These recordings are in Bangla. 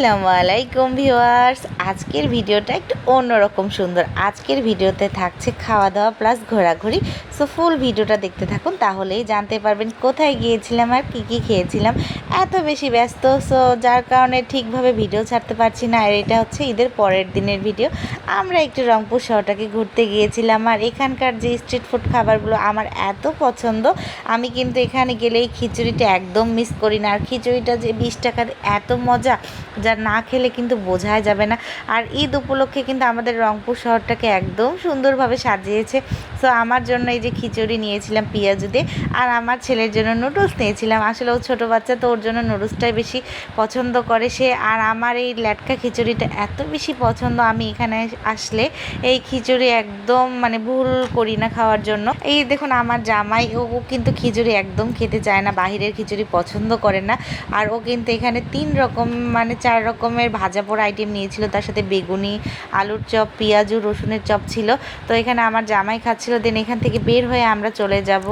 আসসালামু আলাইকুম ভিউয়ার্স। আজকের ভিডিওটা একটু অন্যরকম সুন্দর। আজকের ভিডিওতে থাকছে খাওয়া দাওয়া প্লাস ঘোরাঘুরি। সো ফুল ভিডিওটা দেখতে থাকুন, তাহলেই জানতে পারবেন কোথায় গিয়েছিলাম আর কী কী খেয়েছিলাম। এত বেশি ব্যস্ত, সো যার কারণে ঠিকভাবে ভিডিও ছাড়তে পারছি না। আর এটা হচ্ছে ঈদের পরের দিনের ভিডিও। আমরা একটু রংপুর শহরটাকে ঘুরতে গিয়েছিলাম আর এখানকার যে স্ট্রিট ফুড খাবারগুলো আমার এত পছন্দ, আমি কিন্তু এখানে গেলে এই খিচুড়িটা একদম মিস করি না। আর খিচুড়িটা যে বিশ টাকার এত মজা। যা না খেলে কিন্তু বোঝাই যাবে না। আর ঈদ উপলক্ষে কিন্তু আমাদের রংপুর শহরটাকে একদম সুন্দরভাবে সাজিয়েছে। সো আমার জন্য এই যে খিচুড়ি নিয়েছিলাম পেঁয়াজু দিয়ে, আর আমার ছেলের জন্য নুডলস নিয়েছিলাম। আসলে ও ছোটো বাচ্চা, তো ওর জন্য নুডলসটাই বেশি পছন্দ করে সে। আর আমার এই ল্যাটকা খিচুড়িটা এত বেশি পছন্দ, আমি এখানে আসলে এই খিচুড়ি একদম মানে ভুল করি না খাওয়ার জন্য। এই দেখুন, আমার জামাই, ও কিন্তু খিচুড়ি একদম খেতে চায় না, বাহিরের খিচুড়ি পছন্দ করে না। আর ও কিন্তু এখানে তিন রকম মানে চার রকমের ভাজা পোড়া আইটেম নিয়েছিল। তার সাথে বেগুনি, আলুর চপ, পেঁয়াজু, রসুনের চপ ছিল। তো এখানে আমার জামাই খাচ্ছিল। দেন এখান থেকে বের হয়ে আমরা চলে যাব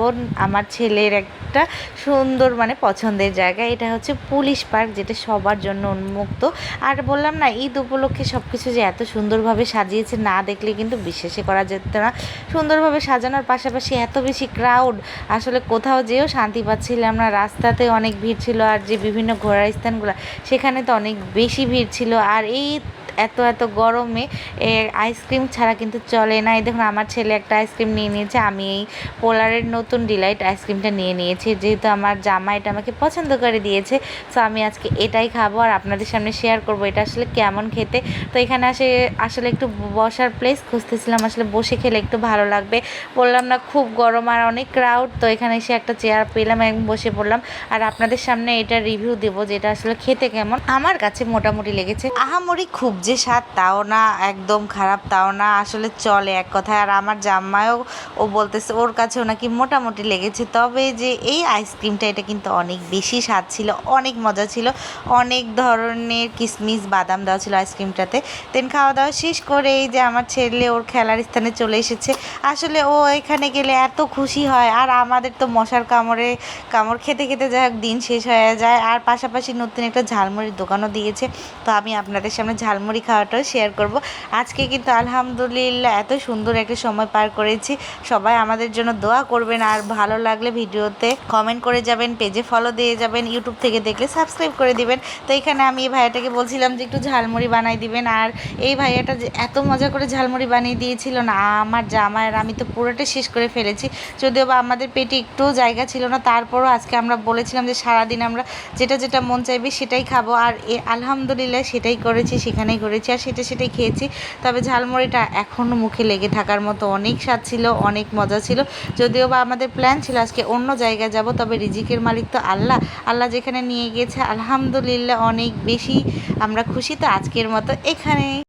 আমার ছেলের একটা সুন্দর মানে পছন্দের জায়গা। এটা হচ্ছে পুলিশ পার্ক, যেটা সবার জন্য উন্মুক্ত। আর বললাম না, ঈদ উপলক্ষে সব কিছু যে এত সুন্দরভাবে সাজিয়েছে, না দেখলে কিন্তু বিশ্বাসই করা যেত না। সুন্দরভাবে সাজানোর পাশাপাশি এত বেশি ক্রাউড আসলে কোথাও যেও শান্তি পাচ্ছিলাম না। রাস্তাতে অনেক ভিড় ছিল আর যে বিভিন্ন ঘোরার স্থানগুলো, সেখানে তো অনেক বেশি ভিড় ছিল। আর এই এত এত গরমে আইসক্রিম ছাড়া কিন্তু চলে না। এই দেখুন, আমার ছেলে একটা আইসক্রিম নিয়ে নিয়েছে, আমি এই পোলারের নতুন ডিলাইট আইসক্রিমটা নিয়ে নিয়েছি। যেহেতু আমার জামা এটা আমাকে পছন্দ করে দিয়েছে সো আমি আজকে এটাই খাব আর আপনাদের সামনে শেয়ার করব এটা আসলে কেমন খেতে। তো এখানে আসে, আসলে একটু বসার প্লেস খুঁজতেছিলাম, আসলে বসে খেলে একটু ভালো লাগবে। বললাম, না, খুব গরম আর অনেক ক্রাউড তো এখানে এসে একটা চেয়ার পেলাম এবং বসে পড়লাম। আর আপনাদের সামনে এটা রিভিউ দেবো যেটা আসলে খেতে কেমন। আমার কাছে মোটামুটি লেগেছে আহামরি খুব যে স্বাদ তাও না, একদম খারাপ তাও না, আসলে চলে এক কথায়। আর আমার জাম্মায়ও ও বলতেছে, ওর কাছেও নাকি মোটামুটি লেগেছে। তবে যে এই আইসক্রিমটা এটা কিন্তু অনেক বেশি স্বাদ ছিল, অনেক মজা ছিল। অনেক ধরনের কিশমিশ বাদাম দেওয়া ছিল আইসক্রিমটাতে দেন খাওয়া দাওয়া শেষ করে এই যে আমার ছেলে ওর খেলার স্থানে চলে এসেছে। আসলে ও এখানে গেলে এত খুশি হয়। আর আমাদের তো মশার কামড়ে, কামড় খেতে খেতে যাই হোক, দিন শেষ হয়ে যায়। আর পাশাপাশি নতুন একটা ঝালমুড়ির দোকানও দিয়েছে। তো আমি আপনাদের সামনে ঝালমুড়ি খাওয়াটাও শেয়ার করব। আজকে কিন্তু আলহামদুলিল্লাহ এত সুন্দর একটা সময় পার করেছি। সবাই আমাদের জন্য দোয়া করবেন আর ভালো লাগলে ভিডিওতে কমেন্ট করে যাবেন পেজে ফলো দিয়ে যাবেন ইউটিউব থেকে দেখলে সাবস্ক্রাইব করে দিবেন। তো এখানে আমি এই ভাইয়াটাকে বলছিলাম যে একটু ঝালমুড়ি বানাই দিবেন। আর এই ভাইয়াটা যে এত মজা করে ঝালমুড়ি বানিয়ে দিয়েছিল না, আমার জামাইয়ের আমি তো পুরোটা শেষ করে ফেলেছি। যদিও বা আমাদের পেটে একটু জায়গা ছিল না, তারপরও আজকে আমরা বলেছিলাম যে সারাদিন আমরা যেটা যেটা মন চাইবে সেটাই খাব। আর আলহামদুলিল্লাহ সেটাই করেছি, সেখানেই করেছি আর সেটা সেটাই খেয়েছি। তবে ঝালমুড়িটা এখনও মুখে লেগে থাকার মতো অনেক স্বাদ ছিল, অনেক মজা ছিল। যদিও বা আমাদের প্ল্যান ছিল আজকে অন্য জায়গায় যাব, তবে রিজিকের মালিক তো আল্লাহ। আল্লাহ যেখানে নিয়ে গিয়েছে আলহামদুলিল্লাহ, অনেক বেশি আমরা খুশি। তো আজকের মতো এখানে